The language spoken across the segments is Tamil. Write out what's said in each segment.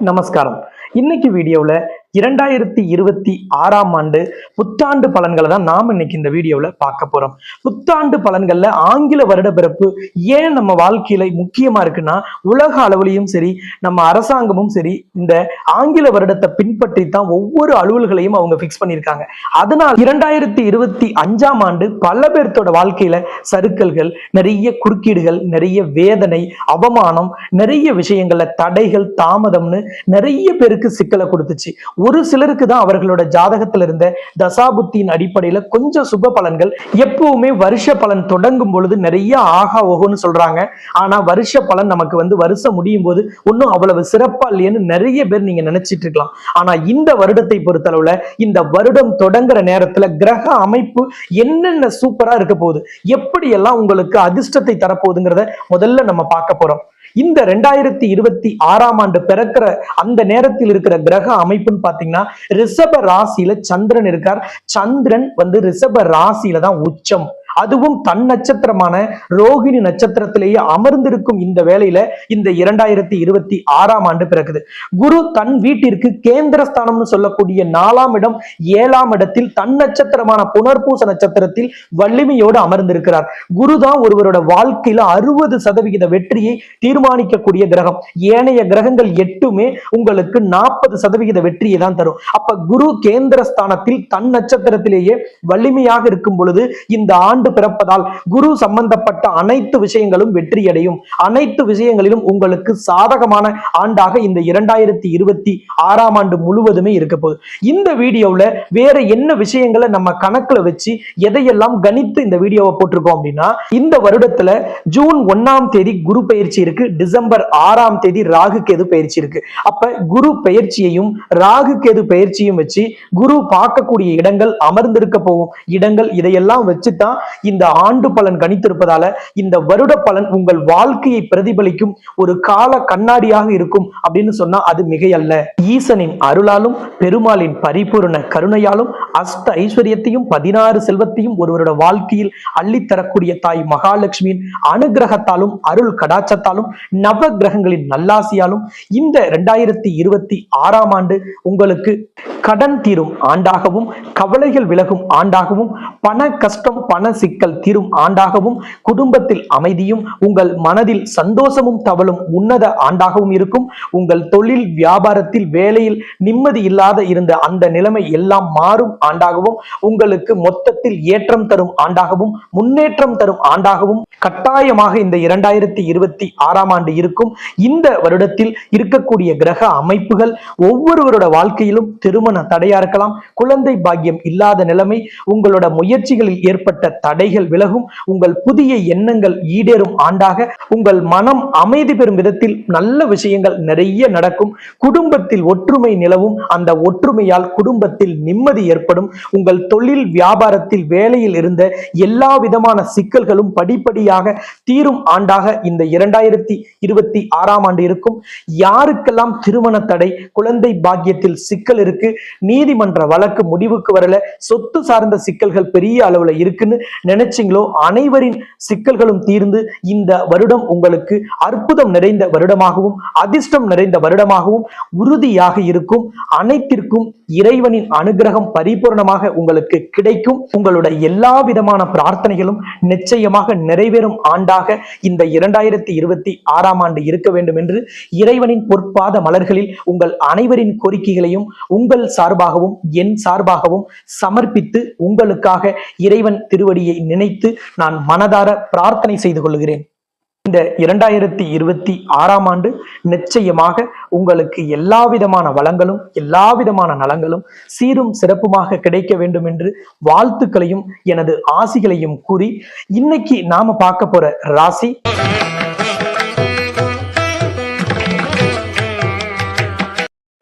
நமஸ்காரம். இன்னைக்கு வீடியோவில் இரண்டாயிரத்தி இருபத்தி ஆறாம் ஆண்டு புத்தாண்டு பலன்களை தான் நாம் இன்னைக்கு இந்த வீடியோவில் பார்க்க போறோம். புத்தாண்டு பலன்கள்ல ஆங்கில வருட பிறப்பு ஏன் நம்ம வாழ்க்கையில முக்கியமா இருக்குன்னா உலக அளவுலையும் சரி நம்ம அரசாங்கமும் சரி இந்த ஆங்கில வருடத்தை பின்பற்றி தான் ஒவ்வொரு அலுவல்களையும் அவங்க ஃபிக்ஸ் பண்ணியிருக்காங்க. அதனால் இரண்டாயிரத்தி இருபத்தி அஞ்சாம் ஆண்டு பல பேர்த்தோட வாழ்க்கையில சறுக்கல்கள் நிறைய குறுக்கீடுகள் நிறைய வேதனை அவமானம் நிறைய விஷயங்கள்ல தடைகள் தாமதம்னு நிறைய பேருக்கு சிக்கலை கொடுத்துச்சு. ஒரு சிலருக்கு தான் அவர்களோட ஜாதகத்துல இருந்த தசாபுத்தியின் அடிப்படையில கொஞ்சம் சுப பலன்கள் எப்பவுமே வருஷ பலன் தொடங்கும் பொழுது நிறைய ஆகா ஓகோன்னு சொல்றாங்க. ஆனா வருஷ பலன் நமக்கு வந்து வருஷம் முடியும் போது ஒன்றும் அவ்வளவு சிறப்பா இல்லையேன்னு நிறைய பேர் நீங்க நினைச்சிட்டு இருக்கலாம். ஆனா இந்த வருடத்தை பொறுத்தளவுல இந்த வருடம் தொடங்குற நேரத்துல கிரக அமைப்பு என்னென்ன சூப்பரா இருக்க போகுது? எப்படியெல்லாம் உங்களுக்கு அதிர்ஷ்டத்தை தரப்போகுதுங்கிறத முதல்ல நம்ம பார்க்க போறோம். இந்த ரெண்டாயிரத்தி இருபத்தி ஆறாம் ஆண்டு பிறக்கிற அந்த நேரத்தில் இருக்கிற கிரக அமைப்புன்னு பாத்தீங்கன்னா ரிஷப ராசியில சந்திரன் இருக்கார். சந்திரன் வந்து ரிஷப ராசியில தான் உச்சம். அதுவும் தன் நட்சத்திரமான ரோகிணி நட்சத்திரத்திலேயே அமர்ந்திருக்கும் இந்த வேலையில இந்த இரண்டாயிரத்தி இருபத்தி ஆறாம் ஆண்டு பிறகுது குரு தன் வீட்டிற்கு கேந்திரஸ்தானம்னு சொல்லக்கூடிய நாலாம் இடம் ஏழாம் இடத்தில் தன் நட்சத்திரமான புனர்பூச நட்சத்திரத்தில் வலிமையோடு அமர்ந்திருக்கிறார். குரு தான் ஒருவரோட வாழ்க்கையில அறுபது சதவிகித வெற்றியை தீர்மானிக்கக்கூடிய கிரகம். ஏனைய கிரகங்கள் எட்டுமே உங்களுக்கு நாற்பது சதவிகித வெற்றியை தான் தரும். அப்ப குரு கேந்திரஸ்தானத்தில் தன் நட்சத்திரத்திலேயே வலிமையாக இருக்கும் பொழுது இந்த ஆண்டு பிறப்பதால் குரு சம்பந்தப்பட்ட அனைத்து விஷயங்களும் வெற்றியடையும். அனைத்து விஷயங்களிலும் உங்களுக்கு சாதகமான ஆண்டாக இந்த இரண்டாயிரத்தி இருபத்தி ஆறாம் ஆண்டு முழுவதுமே இருக்க போகுது. இந்த வீடியோவில் வேற என்ன விஷயங்களை நம்ம கணக்குல வச்சு எதையெல்லாம் கணித்து இந்த வீடியோவை போட்டிருக்கோம் அப்படின்னா இந்த வருடத்துல ஜூன் ஒன்னாம் தேதி குரு பயிற்சி இருக்கு. டிசம்பர் ஆறாம் தேதி ராகு கேது பயிற்சி இருக்கு. அப்ப குரு பயிற்சியையும் ராகு கேது பயிற்சியும் வச்சு குரு பார்க்கக்கூடிய இடங்கள் அமர்ந்திருக்க போகும். இடங்கள் இதையெல்லாம் வச்சு தான் இந்த ஆண்டு பலன் கணித்திருப்பதால இந்த வருட பலன் உங்கள் வாழ்க்கையை பிரதிபலிக்கும் ஒரு கால கண்ணாடியாக இருக்கும் அப்படின்னு சொன்னா அது மிகையல்ல. ஈசனின் அருளாலும் பெருமாளின் பரிபூரண கருணையாலும் அஷ்ட ஐஸ்வர்யத்தையும் பதினாறு செல்வத்தையும் ஒருவரோட வாழ்க்கையில் அள்ளித்தரக்கூடிய தாய் மகாலட்சுமியின் அனுகிரகத்தாலும் அருள் கடாச்சத்தாலும் நவ கிரகங்களின் நல்லாசியாலும் இந்த ரெண்டாயிரத்தி இருபத்தி ஆறாம் ஆண்டு உங்களுக்கு கடன் தீரும் ஆண்டாகவும் கவலைகள் விலகும் ஆண்டாகவும் பண கஷ்டம் பண சிக்கல் தீரும் ஆண்டாகவும் குடும்பத்தில் அமைதியும் உங்கள் மனதில் சந்தோஷமும் தவழும் உன்னத ஆண்டாகவும் இருக்கும். உங்கள் தொழில் வியாபாரத்தில் வேலையில் நிம்மதி இல்லாத இருந்த அந்த நிலைமை எல்லாம் மாறும் ஆண்டாகவும் உங்களுக்கு மொத்தத்தில் ஏற்றம் தரும் ஆண்டாகவும் முன்னேற்றம் தரும் ஆண்டாகவும் கட்டாயமாக இந்த இரண்டாயிரத்தி இருபத்தி ஆறாம் ஆண்டு இருக்கும். இந்த வருடத்தில் இருக்கக்கூடிய கிரக அமைப்புகள் ஒவ்வொருவரோட வாழ்க்கையிலும் திருமண தடையா இருக்கலாம். குழந்தை பாக்கியம் இல்லாத நிலைமை உங்களோட முயற்சிகளில் ஏற்பட்ட தடைகள் விலகும். உங்கள் புதிய எண்ணங்கள் ஈடேறும் ஆண்டாக. உங்கள் மனம் அமைதி பெறும் விதத்தில் நல்ல விஷயங்கள் நிறைய நடக்கும். குடும்பத்தில் ஒற்றுமை நிலவும். அந்த ஒற்றுமையால் குடும்பத்தில் நிம்மதி ஏற்படும். உங்கள் தொழில் வியாபாரத்தில் வேலையில் இருந்த எல்லா விதமான சிக்கல்களும் படிப்படியாக தீரும் ஆண்டாக. இந்த இரண்டாயிரத்தி இருபத்தி ஆறாம் ஆண்டு இருக்கும். யாருக்கெல்லாம் திருமண தடை குழந்தை பாக்கியத்தில் சிக்கல் இருக்கு? நீதிமன்ற வழக்கு முடிவுக்கு வரல. சொத்து சார்ந்த சிக்கல்கள் பெரிய அளவுல இருக்குன்னு நினைச்சீங்களோ? அனைவரின் சிக்கல்களும் தீர்ந்து இந்த வருடம் உங்களுக்கு அற்புதம் நிறைந்த வருடமாகவும் அதிர்ஷ்டம் நிறைந்த வருடமாகவும் உறுதியாக இருக்கும். அனைத்திற்கும் இறைவனின் அனுகிரகம் பரிபூர்ணமாக உங்களுக்கு கிடைக்கும். உங்களோட எல்லா விதமான பிரார்த்தனைகளும் நிச்சயமாக நிறைவேறும் ஆண்டாக இந்த இரண்டாயிரத்தி இருபத்தி ஆறாம் ஆண்டு இருக்க வேண்டும் என்று இறைவனின் பொற்பாத மலர்களில் உங்கள் அனைவரின் கோரிக்கைகளையும் உங்கள் சார்பாகவும் என் சார்பாகவும் சமர்ப்பித்து உங்களுக்காக இறைவன் திருவடியை நினைத்து நான் மனதார பிரார்த்தனை செய்து கொள்கிறேன். இந்த இரண்டாயிரத்தி இருபத்தி ஆறாம் ஆண்டு நிச்சயமாக உங்களுக்கு எல்லா விதமான வளங்களும் எல்லா விதமான நலங்களும் சீரும் சிறப்புமாக கிடைக்க வேண்டும் என்று வாழ்த்துக்களையும் எனது ஆசிகளையும் கூறி இன்னைக்கு நாம பார்க்க போற ராசி.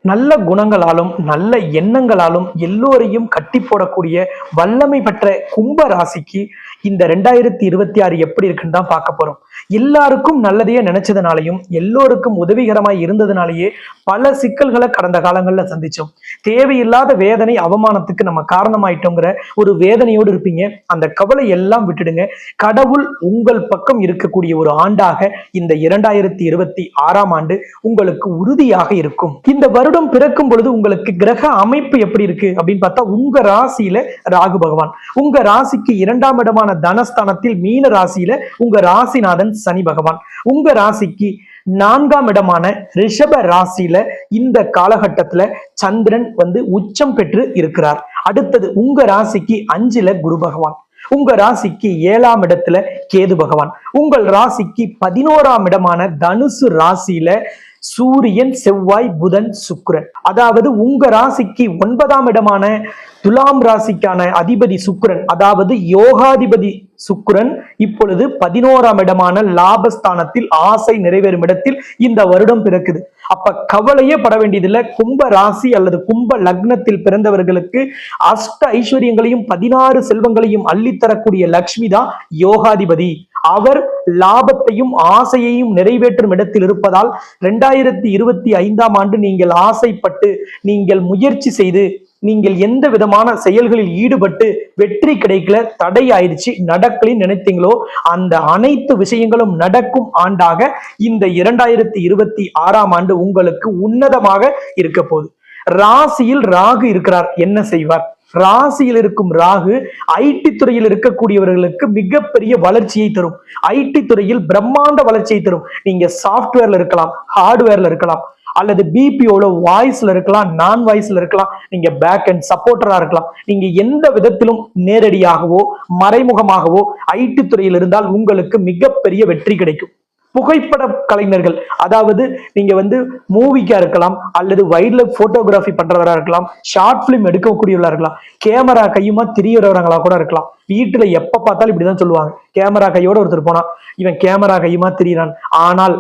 நல்ல குணங்களாலும் நல்ல எண்ணங்களாலும் எல்லோரையும் கட்டி போடக்கூடிய வல்லமை பெற்ற கும்ப ராசிக்கு இந்த ரெண்டாயிரத்தி இருபத்தி ஆறு எப்படி இருக்குன்னு தான் பார்க்க போறோம். எல்லாருக்கும் நல்லதையே நினைச்சதுனாலையும் எல்லோருக்கும் உதவிகரமாய் இருந்ததுனாலேயே பல சிக்கல்களை கடந்த காலங்களில் சந்திச்சோம். தேவையில்லாத வேதனை அவமானத்துக்கு நம்ம காரணமாயிட்டோங்கிற ஒரு வேதனையோடு இருப்பீங்க. அந்த கவலை எல்லாம் விட்டுடுங்க. கடவுள் உங்கள் பக்கம் இருக்கக்கூடிய ஒரு ஆண்டாக இந்த இரண்டாயிரத்தி இருபத்தி ஆறாம் ஆண்டு உங்களுக்கு உறுதியாக இருக்கும். இந்த வருடம் பிறக்கும் பொழுது உங்களுக்கு கிரக அமைப்பு எப்படி இருக்கு அப்படின்னு பார்த்தா உங்க ராசியில ராகு பகவான். உங்க ராசிக்கு இரண்டாம் இடமான தனஸ்தானத்தில் மீன ராசியில உங்க ராசிநாதன் சனி பகவான். உங்க ராசிக்கு நான்காம் இடமான ரிஷப ராசியில இந்த காலகட்டத்துல சந்திரன் வந்து உச்சம் பெற்று இருக்கிறார். அடுத்தது உங்க ராசிக்கு அஞ்சுல குரு பகவான். உங்க ராசிக்கு ஏழாம் இடத்துல கேது பகவான். உங்கள் ராசிக்கு பதினோராம் இடமான தனுசு ராசியில சூரியன் செவ்வாய் புதன் சுக்ரன் அதாவது உங்க ராசிக்கு ஒன்பதாம் இடமான துலாம் ராசிக்கான அதிபதி சுக்ரன் அதாவது யோகாதிபதி சுக்ரன் இப்பொழுது பதினோராம் இடமான லாபஸ்தானத்தில் ஆசை நிறைவேறும் இடத்தில் இந்த வருடம் பிறக்குது. அப்ப கவலையே பட வேண்டியதில்லை. கும்ப ராசி அல்லது கும்ப லக்னத்தில் பிறந்தவர்களுக்கு அஷ்ட ஐஸ்வர்யங்களையும் பதினாறு செல்வங்களையும் அள்ளித்தரக்கூடிய லக்ஷ்மி தான் யோகாதிபதி. அவர் லாபத்தையும் ஆசையையும் நிறைவேற்றும் இடத்தில் இருப்பதால் ரெண்டாயிரத்தி இருபத்தி ஐந்தாம் ஆண்டு நீங்கள் ஆசைப்பட்டு நீங்கள் முயற்சி செய்து நீங்கள் எந்த விதமான செயல்களில் ஈடுபட்டு வெற்றி கிடைக்கல தடை ஆயிடுச்சு நடக்கலின்னு நினைத்தீங்களோ அந்த அனைத்து விஷயங்களும் நடக்கும் ஆண்டாக இந்த இரண்டாயிரத்தி இருபத்தி ஆறாம் ஆண்டு உங்களுக்கு உன்னதமாக இருக்க போகுது. ராசியில் ராகு இருக்கிறார் என்ன செய்வார்? ராசியில் இருக்கும் ராகு ஐடி துறையில் இருக்கக்கூடியவர்களுக்கு மிகப்பெரிய வளர்ச்சியை தரும். ஐடி துறையில் பிரம்மாண்ட வளர்ச்சியை தரும். நீங்க சாஃப்ட்வேர்ல இருக்கலாம் ஹார்ட்வேர்ல இருக்கலாம் அல்லது பிபிஓல வாய்ஸ்ல இருக்கலாம் நான் வாய்ஸ்ல இருக்கலாம் நீங்க பேக் அண்ட் சப்போர்ட்டரா இருக்கலாம். நீங்க எந்த விதத்திலும் நேரடியாகவோ மறைமுகமாகவோ ஐடி துறையில் இருந்தால் உங்களுக்கு மிகப்பெரிய வெற்றி கிடைக்கும். புகைப்பட கலைஞர்கள் அதாவது நீங்க வந்து மூவிக்கா இருக்கலாம் அல்லது வைல்ட் லைஃப் போட்டோகிராஃபி பண்றவரா இருக்கலாம் ஷார்ட் பிலிம் எடுக்கக்கூடியவர்களா இருக்கலாம் கேமரா கையுமா திரியறவங்களா கூட இருக்கலாம். வீட்டுல எப்ப பார்த்தாலும் இப்படிதான் சொல்லுவாங்க. கேமரா கையோட ஒருத்தர் போனா இவன் கேமரா கையுமா திரியறான். ஆனால்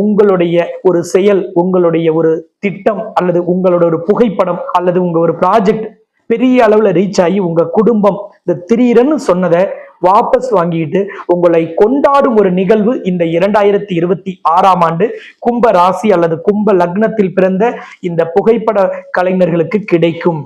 உங்களுடைய ஒரு செயல் உங்களுடைய ஒரு திட்டம் அல்லது உங்களோட ஒரு புகைப்படம் அல்லது உங்க ஒரு ப்ராஜெக்ட் பெரிய அளவுல ரீச் ஆகி உங்க குடும்பம் இந்த திடீர்னு சொன்னதை வாபஸ் வாங்கிட்டு உங்களை கொண்டாடும் ஒரு நிகழ்வு இந்த இரண்டாயிரத்தி இருபத்தி ஆறாம் ஆண்டு கும்ப ராசி அல்லது கும்ப லக்னத்தில் பிறந்த இந்த புகைப்பட கலைஞர்களுக்கு கிடைக்கும்.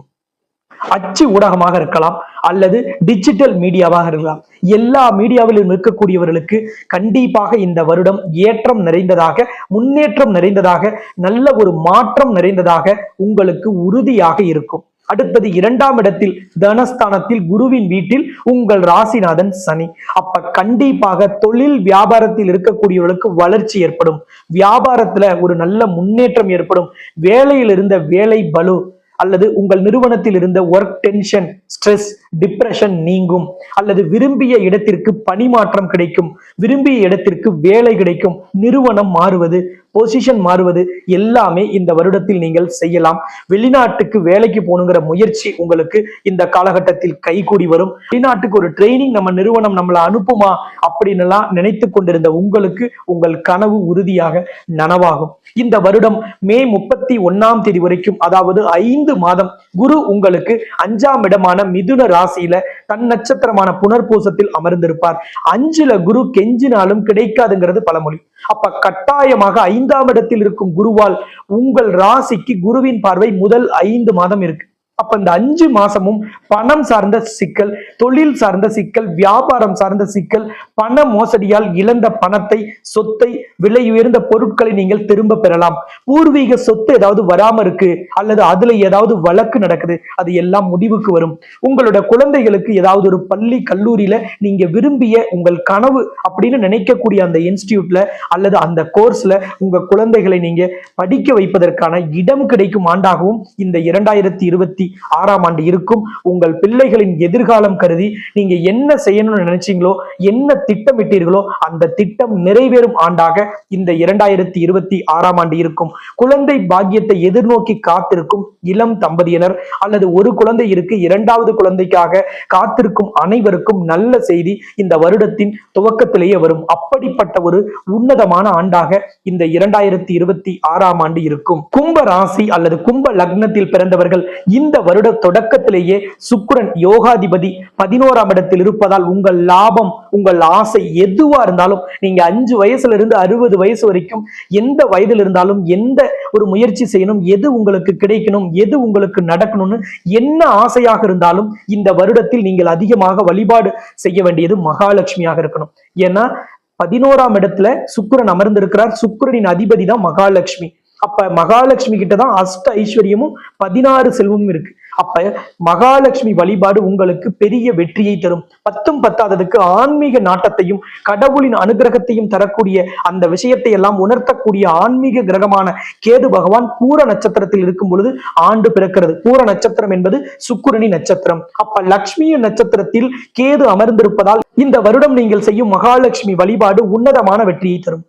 அச்சு ஊடகமாக இருக்கலாம் அல்லது டிஜிட்டல் மீடியாவாக இருக்கலாம். எல்லா மீடியாவிலும் இருக்கக்கூடியவர்களுக்கு கண்டிப்பாக இந்த வருடம் ஏற்றம் நிறைந்ததாக முன்னேற்றம் நிறைந்ததாக நல்ல ஒரு மாற்றம் நிறைந்ததாக உங்களுக்கு உறுதியாக இருக்கும். அடுத்தது இரண்டாம் இடத்தில் தனஸ்தானத்தில் குருவின் வீட்டில் உங்கள் ராசிநாதன் சனி. அப்ப கண்டிப்பாக தொழில் வியாபாரத்தில் இருக்கக்கூடியவர்களுக்கு வளர்ச்சி ஏற்படும். வியாபாரத்துல ஒரு நல்ல முன்னேற்றம் ஏற்படும். வேலையில் இருந்த வேலை பலு அல்லது உங்கள் நிறுவனத்தில் இருந்த ஒர்க் டென்ஷன் ஸ்ட்ரெஸ் டிப்ரெஷன் நீங்கும். அல்லது விரும்பிய இடத்திற்கு பணிமாற்றம் கிடைக்கும். விரும்பிய இடத்திற்கு வேலை கிடைக்கும். நிறுவனம் மாறுவது பொசிஷன் மாறுவது எல்லாமே இந்த வருடத்தில் நீங்கள் செய்யலாம். வெளிநாட்டுக்கு வேலைக்கு போகணுங்கிற முயற்சி உங்களுக்கு இந்த காலகட்டத்தில் கைகூடி வரும். வெளிநாட்டுக்கு ஒரு ட்ரைனிங் நம்ம நிறுவனம் நம்மளை அனுப்புமா அப்படின்னு எல்லாம் நினைத்து கொண்டிருந்த உங்களுக்கு உங்கள் கனவு உறுதியாக நனவாகும். இந்த வருடம் மே முப்பத்தி ஒன்னாம் தேதி வரைக்கும் அதாவது ஐந்து மாதம் குரு உங்களுக்கு அஞ்சாம் இடமான மிதுன ராசியில தன் நட்சத்திரமான புனர்பூசத்தில் அமர்ந்திருப்பார். அஞ்சுல குரு கெஞ்சினாலும் கிடைக்காதுங்கிறது பழமொழி. அப்ப கட்டாயமாக ஐந்தாம் இடத்தில் இருக்கும் குருவால் உங்கள் ராசிக்கு குருவின் பார்வை முதல் ஐந்து மாதம் இருக்கு. அப்ப இந்த அஞ்சு மாசமும் பணம் சார்ந்த சிக்கல் தொழில் சார்ந்த சிக்கல் வியாபாரம் சார்ந்த சிக்கல் பண மோசடியால் இழந்த பணத்தை சொத்தை விலை உயர்ந்த பொருட்களை நீங்கள் திரும்ப பெறலாம். பூர்வீக சொத்து ஏதாவது வராம இருக்கு அல்லது அதுல ஏதாவது வழக்கு நடக்குது அது எல்லாம் முடிவுக்கு வரும். உங்களோட குழந்தைகளுக்கு ஏதாவது ஒரு பள்ளி கல்லூரியில நீங்க விரும்பிய உங்கள் கனவு அப்படின்னு நினைக்கக்கூடிய அந்த இன்ஸ்டியூட்ல அல்லது அந்த கோர்ஸ்ல உங்க குழந்தைகளை நீங்க படிக்க வைப்பதற்கான இடம் கிடைக்கும் ஆண்டாகவும் இந்த இரண்டாயிரத்தி இருபத்தி இருபத்தி ஆறாம் ஆண்டு இருக்கும். உங்கள் பிள்ளைகளின் எதிர்காலம் கருதி நீங்க என்ன செய்யணும்னு நினைச்சீங்களோ என்ன திட்டமிட்டீர்களோ அந்த திட்டம் நிறைவேறும் ஆண்டாக இந்த இரண்டாயிரத்தி இருபத்தி ஆறாம் ஆண்டு இருக்கும். குழந்தை பாக்கியத்தை எதிர்நோக்கி காத்திருக்கும் இளம் தம்பதியினர் அல்லது ஒரு குழந்தை இருக்கு இரண்டாவது குழந்தைக்காக காத்திருக்கும் அனைவருக்கும் நல்ல செய்தி இந்த வருடத்தின் துவக்கத்திலேயே வரும். அப்படிப்பட்ட ஒரு உன்னதமான ஆண்டாக இந்த இரண்டாயிரத்தி இருபத்தி ஆறாம் ஆண்டு இருக்கும். கும்ப ராசி அல்லது கும்ப லக்னத்தில் பிறந்தவர்கள் இந்த இந்த வருட தொடக்கத்திலேயே சுக்கிரன் யோகாதிபதி பதினோராம் இடத்தில் இருப்பதால் உங்கள் லாபம் உங்கள் ஆசை எதுவா இருந்தாலும் நீங்க அஞ்சு வயசுல இருந்து அறுபது வயசு வரைக்கும் எந்த வயதில் இருந்தாலும் எந்த ஒரு முயற்சி செய்யணும் எது உங்களுக்கு கிடைக்கணும் எது உங்களுக்கு நடக்கணும்னு என்ன ஆசையாக இருந்தாலும் இந்த வருடத்தில் நீங்கள் அதிகமாக வழிபாடு செய்ய வேண்டியது மகாலட்சுமியாக இருக்கணும். ஏன்னா பதினோராம் இடத்துல சுக்கரன் அமர்ந்திருக்கிறார். சுக்கரனின் அதிபதி தான் மகாலட்சுமி. அப்ப மகாலட்சுமி கிட்ட தான் அஷ்ட ஐஸ்வர்யமும் பதினாறு செல்வமும் இருக்கு. அப்ப மகாலட்சுமி வழிபாடு உங்களுக்கு பெரிய வெற்றியை தரும். பத்தும் பத்தாததுக்கு ஆன்மீக நாட்டத்தையும் கடவுளின் அனுகிரகத்தையும் தரக்கூடிய அந்த விஷயத்தை எல்லாம் உணர்த்தக்கூடிய ஆன்மீக கிரகமான கேது பகவான் பூர நட்சத்திரத்தில் இருக்கும் பொழுது ஆண்டு பிறக்கிறது. பூர நட்சத்திரம் என்பது சுக்குரணி நட்சத்திரம். அப்ப லக்ஷ்மிய நட்சத்திரத்தில் கேது அமர்ந்திருப்பதால் இந்த வருடம் நீங்கள் செய்யும் மகாலட்சுமி வழிபாடு உன்னதமான வெற்றியை தரும்.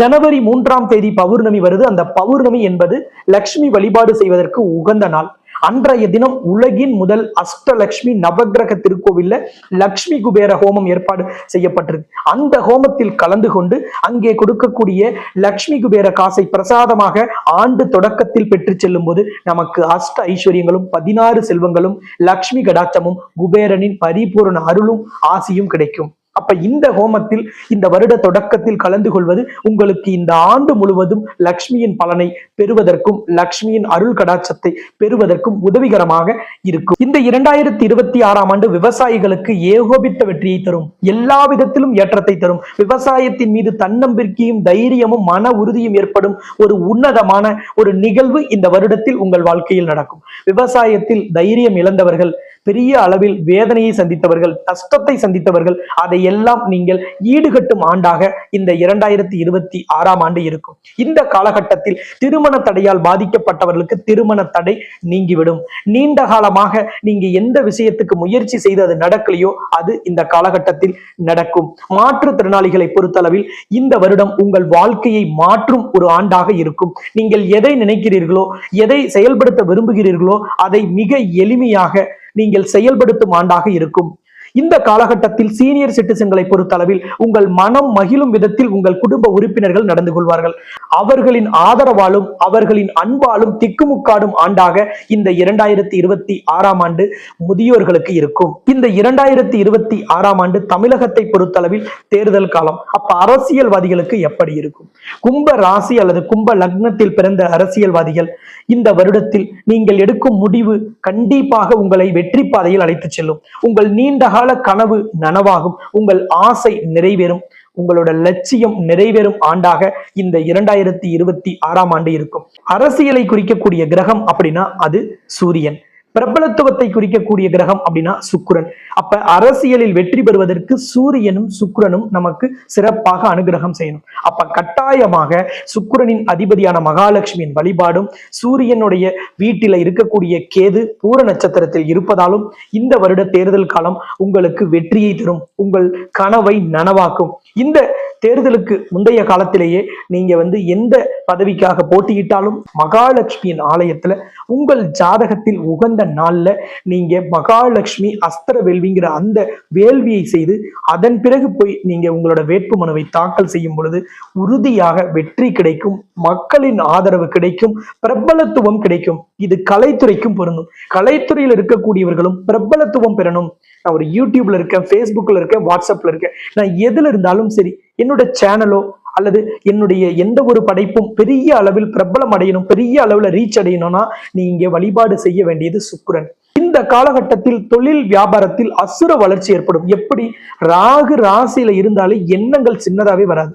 ஜனவரி மூன்றாம் தேதி பௌர்ணமி வருது. அந்த பௌர்ணமி என்பது லக்ஷ்மி வழிபாடு செய்வதற்கு உகந்த நாள். அன்றைய தினம் உலகின் முதல் அஷ்டலக்ஷ்மி நவக்கிரக திருக்கோவில்ல லக்ஷ்மி குபேர ஹோமம் ஏற்பாடு செய்யப்பட்டிருக்கு. அந்த ஹோமத்தில் கலந்து கொண்டு அங்கே கொடுக்கக்கூடிய லக்ஷ்மி குபேர காசை பிரசாதமாக ஆண்டு தொடக்கத்தில் பெற்று செல்லும் போது நமக்கு அஷ்ட ஐஸ்வர்யங்களும் பதினாறு செல்வங்களும் லக்ஷ்மி கடாச்சமும் குபேரனின் பரிபூரண அருளும் ஆசியும் கிடைக்கும். அப்ப இந்த ஹோமத்தில் இந்த வருட தொடக்கத்தில் கலந்து கொள்வது உங்களுக்கு இந்த ஆண்டு முழுவதும் லக்ஷ்மியின் பலனை பெறுவதற்கும் லக்ஷ்மியின் அருள் கடாட்சத்தை பெறுவதற்கும் உதவிகரமாக இருக்கும். இந்த இரண்டாயிரத்தி இருபத்தி ஆறாம் ஆண்டு விவசாயிகளுக்கு ஏகோபித்த வெற்றியை தரும். எல்லா விதத்திலும் ஏற்றத்தை தரும். விவசாயத்தின் மீது தன்னம்பிக்கையும் தைரியமும் மன உறுதியும் ஏற்படும் ஒரு உன்னதமான ஒரு நிகழ்வு இந்த வருடத்தில் உங்கள் வாழ்க்கையில் நடக்கும். விவசாயத்தில் தைரியம் இழந்தவர்கள் பெரிய அளவில் வேதனையை சந்தித்தவர்கள் கஷ்டத்தை சந்தித்தவர்கள் அதை எல்லாம் நீங்கள் ஈடுகட்டும் ஆண்டாக இந்த இரண்டாயிரத்தி இருபத்தி ஆறாம் ஆண்டு இருக்கும். இந்த காலகட்டத்தில் திருமண தடையால் பாதிக்கப்பட்டவர்களுக்கு திருமண தடை நீங்கிவிடும். நீண்ட காலமாக நீங்க எந்த விஷயத்துக்கு முயற்சி செய்து அது நடக்கலையோ அது இந்த காலகட்டத்தில் நடக்கும். மாற்றுத்திறனாளிகளை பொறுத்தளவில் இந்த வருடம் உங்கள் வாழ்க்கையை மாற்றும் ஒரு ஆண்டாக இருக்கும். நீங்கள் எதை நினைக்கிறீர்களோ எதை செயல்படுத்த விரும்புகிறீர்களோ அதை மிக எளிமையாக நீங்கள் செயல்படுத்தும் ஆண்டாக இருக்கும். இந்த காலகட்டத்தில் சீனியர் சிட்டிசன்களை பொறுத்தளவில் உங்கள் மனம் மகிழும் விதத்தில் உங்கள் குடும்ப உறுப்பினர்கள் நடந்து கொள்வார்கள். அவர்களின் ஆதரவாலும் அவர்களின் அன்பாலும் திக்குமுக்காடும் ஆண்டாக இந்த இரண்டாயிரத்தி இருபத்தி ஆறாம் ஆண்டு முதியோர்களுக்கு இருக்கும். இந்த இரண்டாயிரத்தி இருபத்தி ஆறாம் ஆண்டு தமிழகத்தை பொறுத்தளவில் தேர்தல் காலம். அப்ப அரசியல்வாதிகளுக்கு எப்படி இருக்கும்? கும்ப ராசி அல்லது கும்ப லக்னத்தில் பிறந்த அரசியல்வாதிகள் இந்த வருடத்தில் நீங்கள் எடுக்கும் முடிவு கண்டிப்பாக உங்களை வெற்றி பாதையில் அழைத்துச் செல்லும். உங்கள் நீண்ட எதிர்கால கனவு நனவாகும். உங்கள் ஆசை நிறைவேறும். உங்களோட லட்சியம் நிறைவேறும் ஆண்டாக இந்த இரண்டாயிரத்தி இருபத்தி ஆறாம் ஆண்டு இருக்கும். அரசியலை குறிக்கக்கூடிய கிரகம் அப்படின்னா அது சூரியன். பிரபலத்துவத்தை குறிக்கக்கூடிய கிரகம் அப்படின்னா சுக்கிரன். அப்ப அரசியலில் வெற்றி பெறுவதற்கு சூரியனும் சுக்கிரனும் நமக்கு சிறப்பாக அனுகிரகம் செய்யணும். அப்ப கட்டாயமாக சுக்கிரனின் அதிபதியான மகாலட்சுமியின் வழிபாடும் சூரியனுடைய வீட்டில இருக்கக்கூடிய கேது பூர நட்சத்திரத்தில் இருப்பதாலும் இந்த வருட தேர்தல் காலம் உங்களுக்கு வெற்றியை தரும். உங்கள் கனவை நனவாக்கும். இந்த தேர்தலுக்கு முந்தைய காலத்திலேயே நீங்க வந்து எந்த பதவிக்காக போட்டியிட்டாலும் மகாலட்சுமியின் ஆலயத்துல உங்கள் ஜாதகத்தில் உகந்த நாள்ல நீங்க மகாலட்சுமி அஸ்திர வேள்விங்கிற அந்த வேள்வியை செய்து அதன் பிறகு போய் நீங்க உங்களோட வேட்பு மனுவை தாக்கல் செய்யும் பொழுது உறுதியாக வெற்றி கிடைக்கும் மக்களின் ஆதரவு கிடைக்கும் பிரபலத்துவம் கிடைக்கும். இது கலைத்துறைக்கும் பொருந்தும். கலைத்துறையில் இருக்கக்கூடியவர்களும் பிரபலத்துவம் பெறணும். நான் ஒரு யூடியூப்ல இருக்கேன் ஃபேஸ்புக்ல இருக்கேன் வாட்ஸ்அப்ல இருக்கேன். நான் எதுல இருந்தாலும் சரி என்னோட சேனலோ அல்லது என்னுடைய எந்த ஒரு படைப்பும் பெரிய அளவில் பிரபலம் அடையணும் பெரிய அளவுல ரீச் அடையணும்னா நீ இங்கே வழிபாடு செய்ய வேண்டியது சுக்கிரன். இந்த காலகட்டத்தில் தொழில் வியாபாரத்தில் அசுர வளர்ச்சி ஏற்படும். எப்படி? ராகு ராசியில இருந்தாலே எண்ணங்கள் சின்னதாவே வராது.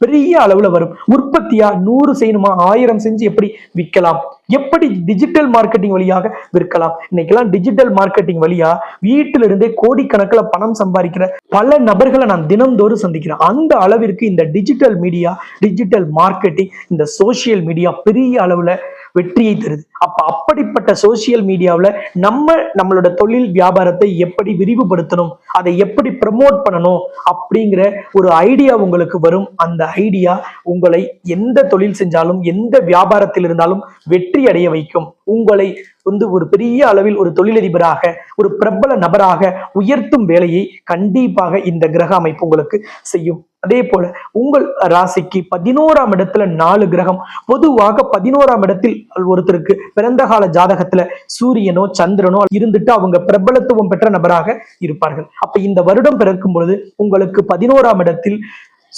பெரிய அளவுல வரும். உற்பத்தியா நூறு செய்யணுமா? ஆயிரம் செஞ்சு எப்படி விற்கலாம்? எப்படி டிஜிட்டல் மார்க்கெட்டிங் வழியாக விற்கலாம்? இன்னைக்கெல்லாம் டிஜிட்டல் மார்க்கெட்டிங் வழியா வீட்டில இருந்தே கோடிக்கணக்கில் பணம் சம்பாதிக்கிற பல நபர்களை நான் தினம்தோறும் சந்திக்கிறேன் அந்த அளவிற்கு இந்த டிஜிட்டல் மீடியா டிஜிட்டல் மார்க்கெட்டிங் இந்த சோசியல் மீடியா பெரிய அளவுல வெற்றியை தருது. அப்ப அப்படிப்பட்ட சோசியல் மீடியாவில் நம்ம நம்மளோட தொழில் வியாபாரத்தை எப்படி விரிவுபடுத்தணும் அதை எப்படி ப்ரமோட் பண்ணணும் அப்படிங்கிற ஒரு ஐடியா உங்களுக்கு வரும். அந்த ஐடியா உங்களை எந்த தொழில் செஞ்சாலும் எந்த வியாபாரத்தில் இருந்தாலும் வெற்றி அடைய வைக்கும். உங்களை வந்து ஒரு பெரிய அளவில் ஒரு தொழிலதிபராக ஒரு பிரபல நபராக உயர்த்தும் வேலையை கண்டிப்பாக இந்த கிரக அமைப்பு உங்களுக்கு செய்யும். அதே போல உங்கள் ராசிக்கு பதினோராம் இடத்துல நாலு கிரகம் பொதுவாக பதினோராம் இடத்தில் ஒருத்தருக்கு பிறந்த கால ஜாதகத்துல சூரியனோ சந்திரனோ இருந்துட்டு அவங்க பிரபலத்துவம் பெற்ற நபராக இருப்பார்கள். அப்ப இந்த வருடம் பிறக்கும் பொழுது உங்களுக்கு பதினோராம் இடத்தில்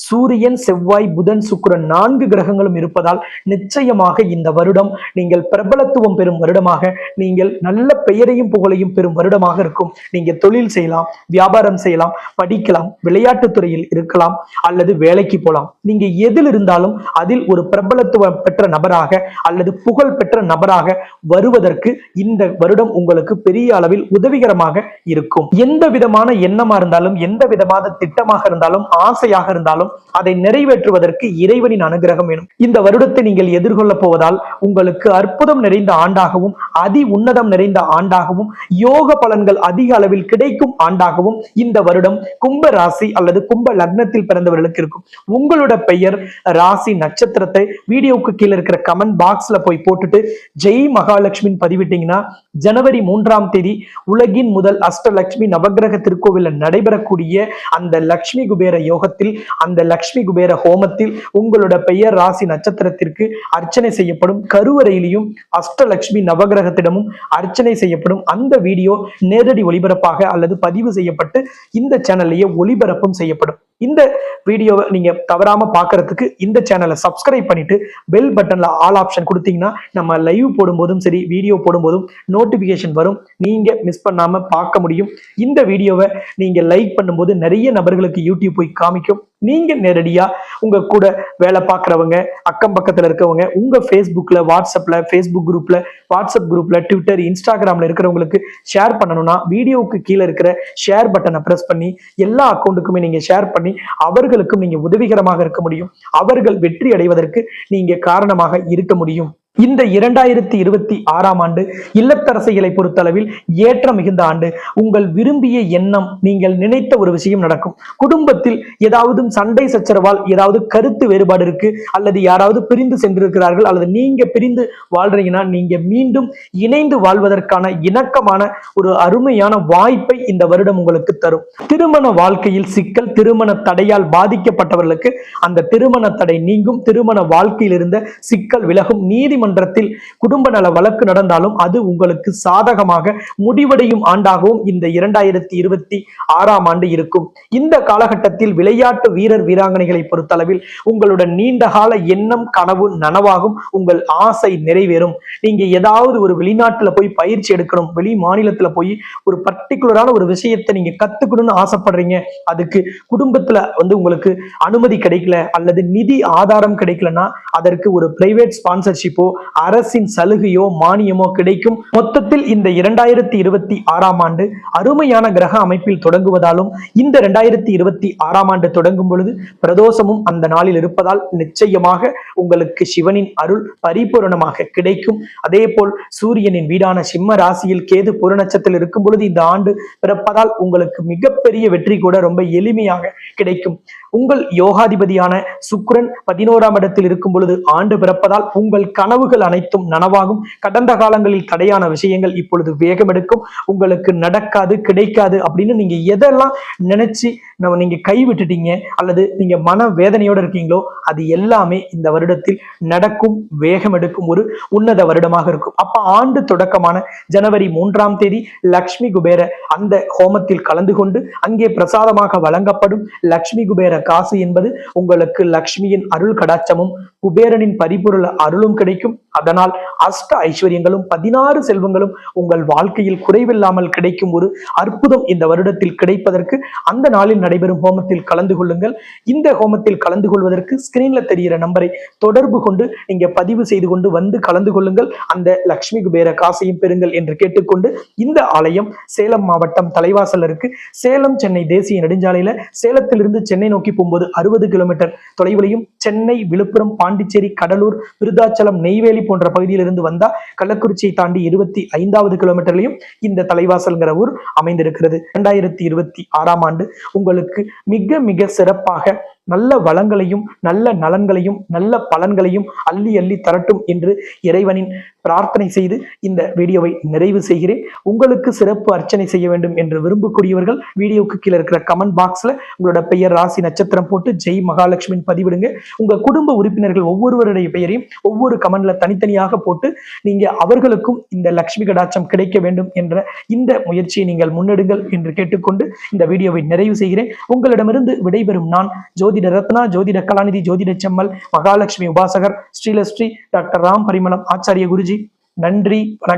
சூரியன் செவ்வாய் புதன் சுக்கிரன் நான்கு கிரகங்களும் இருப்பதால் நிச்சயமாக இந்த வருடம் நீங்கள் பிரபலத்துவம் பெறும் வருடமாக நீங்கள் நல்ல பெயரையும் புகழையும் பெறும் வருடமாக இருக்கும். நீங்க தொழில் செய்யலாம் வியாபாரம் செய்யலாம் படிக்கலாம் விளையாட்டுத் துறையில் இருக்கலாம் அல்லது வேலைக்கு போகலாம் நீங்க எதில் இருந்தாலும் அதில் ஒரு பிரபலத்துவம் பெற்ற நபராக அல்லது புகழ் பெற்ற நபராக வருவதற்கு இந்த வருடம் உங்களுக்கு பெரிய அளவில் உதவிகரமாக இருக்கும். எந்த விதமான எண்ணமா இருந்தாலும் எந்த விதமான திட்டமாக இருந்தாலும் ஆசையாக இருந்தாலும் அதை நிறைவேற்றுவதற்கு இறைவனின் அனுகிரகம் வேணும். இந்த வருடத்தை நீங்கள் எதிர்கொள்ள போவதால் உங்களுக்கு அற்புதம் நிறைந்த ஆண்டாகவும் அதி உன்னதம் நிறைந்த ஆண்டாகவும் யோக பலன்கள் அதிக அளவில் கிடைக்கும் ஆண்டாகவும் இந்த வருடம் கும்ப ராசி அல்லது கும்ப லக்னத்தில் பிறந்தவர்களுக்கு இருக்கும். உங்களோட பெயர் ராசி நட்சத்திரத்தை வீடியோவுக்கு கீழே இருக்கிற கமெண்ட் பாக்ஸ்ல போய் போட்டுட்டு ஜெய் மகாலட்சுமின்னு பதிவிட்டீங்கன்னா ஜனவரி மூன்றாம் தேதி உலகின் முதல் அஷ்டலட்சுமி நவகிரக திருக்கோவிலில் நடைபெறக்கூடிய அந்த லக்ஷ்மி குபேர யோகத்தில் அந்த லக்ஷ்மி குபேர ஹோமத்தில் உங்களோட பெயர் ராசி நட்சத்திரத்திற்கு அர்ச்சனை செய்யப்படும். கருவறையிலையும் அஷ்டலட்சுமி நவகிரகத்திடமும் அர்ச்சனை செய்யப்படும். அந்த வீடியோ நேரடி ஒளிபரப்பாக அல்லது பதிவு செய்யப்பட்டு இந்த சேனல்லையே ஒளிபரப்பும் செய்யப்படும். இந்த வீடியோவை நீங்க தவறாம பாக்குறதுக்கு இந்த சேனலை சப்ஸ்கிரைப் பண்ணிட்டு பெல் பட்டன்ல ஆல் ஆப்ஷன் கொடுத்தீங்கன்னா நம்ம லைவ் போடும்போதும் சரி வீடியோ போடும்போதும் நோட்டிபிகேஷன் வரும். நீங்க மிஸ் பண்ணாம பார்க்க முடியும். இந்த வீடியோவை நீங்க லைக் பண்ணும்போது நிறைய நபர்களுக்கு யூடியூப் போய் காமிக்கும். நீங்க நேரடியா உங்க கூட வேலை பார்க்குறவங்க அக்கம் பக்கத்துல இருக்கவங்க உங்க ஃபேஸ்புக்ல வாட்ஸ்அப்ல ஃபேஸ்புக் குரூப்ல வாட்ஸ்அப் குரூப்ல ட்விட்டர் இன்ஸ்டாகிராம்ல இருக்கிறவங்களுக்கு ஷேர் பண்ணணும்னா வீடியோவுக்கு கீழே இருக்கிற ஷேர் பட்டனை ப்ரெஸ் பண்ணி எல்லா அக்கௌண்ட்டுக்குமே நீங்க ஷேர் பண்ணி அவர்களுக்கும் நீங்க உதவிகரமாக இருக்க முடியும். அவர்கள் வெற்றி அடைவதற்கு நீங்க காரணமாக இருக்க முடியும். இந்த இரண்டாயிரத்தி இருபத்தி ஆறாம் ஆண்டு இல்லத்தரசிகளை பொறுத்தளவில் ஏற்ற மிகுந்த ஆண்டு. உங்கள் விரும்பிய எண்ணம் நீங்கள் நினைத்த ஒரு விஷயம் நடக்கும். குடும்பத்தில் ஏதாவது சண்டை சச்சரவால் ஏதாவது கருத்து வேறுபாடு இருக்கு அல்லது யாராவது பிரிந்து சென்றிருக்கிறார்கள் அல்லது நீங்க பிரிந்து வாழ்றீங்கன்னா நீங்க மீண்டும் இணைந்து வாழ்வதற்கான இணக்கமான ஒரு அருமையான வாய்ப்பை இந்த வருடம் உங்களுக்கு தரும். திருமண வாழ்க்கையில் சிக்கல் திருமண தடையால் பாதிக்கப்பட்டவர்களுக்கு அந்த திருமண தடை நீங்கும். திருமண வாழ்க்கையில் இருந்த சிக்கல் விலகும். நீதிமன்ற நீதிமன்றத்தில் குடும்ப நல வழக்கு நடந்தாலும் அது உங்களுக்கு சாதகமாக முடிவடையும் ஆண்டாகவும் இந்த இரண்டாயிரத்தி இருபத்தி ஆறாம் ஆண்டு இருக்கும். இந்த காலகட்டத்தில் விளையாட்டு வீரர் வீராங்கனைகளை பொறுத்தளவில் உங்களுடன் நீண்ட கால எண்ணம் கனவு நனவாகும். உங்கள் ஆசை நிறைவேறும். நீங்க ஏதாவது ஒரு வெளிநாட்டுல போய் பயிற்சி எடுக்கணும். வெளி மாநிலத்துல போய் ஒரு பர்டிகுலரான ஒரு விஷயத்தை நீங்க கத்துக்கணும்னு ஆசைப்படுறீங்க. அதுக்கு குடும்பத்துல வந்து உங்களுக்கு அனுமதி கிடைக்கல அல்லது நிதி ஆதாரம் கிடைக்கலன்னா அதற்கு ஒரு பிரைவேட் ஸ்பான்சர்ஷிப்போ அரசின் சலுகையோ மானியமோ கிடைக்கும். மொத்தத்தில் இந்த இரண்டாயிரத்தி இருபத்தி ஆறாம் ஆண்டு அருமையான கிரக அமைப்பில் தொடங்குவதாலும் இந்த இரண்டாயிரத்தி இருபத்தி ஆறாம் ஆண்டு தொடங்கும் பொழுது பிரதோஷமும் அந்த நாளில் இருப்பதால் நிச்சயமாக உங்களுக்கு சிவனின் அருள் பரிபூரணமாக கிடைக்கும். அதே போல் சூரியனின் வீடான சிம்ம ராசியில் கேது பூரணச்சத்தில் இருக்கும் பொழுது இந்த ஆண்டு பிறப்பதால் உங்களுக்கு மிகப்பெரிய வெற்றி கூட ரொம்ப எளிமையாக கிடைக்கும். உங்கள் யோகாதிபதியான சுக்ரன் பதினோராம் இடத்தில் இருக்கும் பொழுது ஆண்டு பிறப்பதால் உங்கள் கனவு கனவுகள் அனைத்தும் நனவாகும். கடந்த காலங்களில் தடையான விஷயங்கள் இப்பொழுது வேகம் எடுக்கும் உங்களுக்கு நடக்காது கிடைக்காது அப்படின்னு நீங்க எதெல்லாம் நினைச்சு நம்ம நீங்க கை விட்டுட்டீங்க அல்லது நீங்க மன வேதனையோட இருக்கீங்களோ அது எல்லாமே இந்த வருடத்தில் நடக்கும் வேகம் எடுக்கும் ஒரு உன்னத வருடமாக இருக்கும். அப்ப ஆண்டு தொடக்கமான ஜனவரி மூன்றாம் தேதி லக்ஷ்மி குபேர அந்த ஹோமத்தில் கலந்து கொண்டு அங்கே பிரசாதமாக வழங்கப்படும் லக்ஷ்மி குபேர காசு என்பது உங்களுக்கு லக்ஷ்மியின் அருள் கடாச்சமும் குபேரனின் பரிபொருள் அருளும் கிடைக்கும். கிடைக்கும். அதனால் அஷ்ட ஐஸ்வர்யங்களும் பதினாறு செல்வங்களும் உங்கள் வாழ்க்கையில் குறைவில்லாமல் கிடைக்கும் ஒரு அற்புதம் இந்த வருடத்தில் கிடைப்பதற்கு. அந்த நாளில் நடைபெறும் ஹோமத்தில் கலந்து கொள்ளுங்கள். இந்த ஹோமத்தில் கலந்து கொள்வதற்கு ஸ்கிரீன்ல தெரிகிற நம்பரை தொடர்பு கொண்டு நீங்க பதிவு செய்து கொண்டு வந்து கலந்து கொள்ளுங்கள். அந்த லக்ஷ்மி குபேர காசையும் பெறுங்கள் என்று கேட்டுக்கொண்டு இந்த ஆலயம் சேலம் மாவட்டம் தலைவாசல் இருக்கு. சேலம் சென்னை தேசிய நெடுஞ்சாலையில சேலத்திலிருந்து சென்னை நோக்கி போகும்போது அறுபது கிலோமீட்டர் தொலைவிலையும் சென்னை விழுப்புரம் பாண்டிச்சேரி கடலூர் விருதாச்சலம் நெய் நெய்வேலி போன்ற பகுதியிலிருந்து வந்தா கள்ளக்குறிச்சியை தாண்டி இருபத்தி ஐந்தாவது கிலோமீட்டர்லையும் இந்த தலைவாசல்ங்கிற ஊர் அமைந்திருக்கிறது. இரண்டாயிரத்தி இருபத்தி ஆறாம் ஆண்டு உங்களுக்கு மிக மிக சிறப்பாக நல்ல வளங்களையும் நல்ல நலன்களையும் நல்ல பலன்களையும் அள்ளி அள்ளி தரட்டும் என்று இறைவனின் பிரார்த்தனை செய்து இந்த வீடியோவை நிறைவு செய்கிறேன். உங்களுக்கு சிறப்பு அர்ச்சனை செய்ய வேண்டும் என்று விரும்பக்கூடியவர்கள் வீடியோவுக்கு கீழே இருக்கிற கமெண்ட் பாக்ஸ்ல உங்களோட பெயர் ராசி நட்சத்திரம் போட்டு ஜெய் மகாலட்சுமின்னு பதிவிடுங்க. உங்க குடும்ப உறுப்பினர்கள் ஒவ்வொருவருடைய பெயரையும் ஒவ்வொரு கமெண்ட்ல தனித்தனியாக போட்டு நீங்க அவர்களுக்கும் இந்த லட்சுமி கடாட்சம் கிடைக்க வேண்டும் என்ற இந்த முயற்சியை நீங்கள் முன்னெடுங்கள் என்று கேட்டுக்கொண்டு இந்த வீடியோவை நிறைவு செய்கிறேன். உங்களிடமிருந்து விடைபெறும் நான் ஜோதி ஜோதிட ரத்னா ஜோதிட கலாநிதி ஜோதிட செம்மல் மகாலட்சுமி உபாசகர் ஸ்ரீலஸ்ரீ டாக்டர் ராம் பரிமளம் ஆச்சாரிய குருஜி நன்றி வணக்கம்.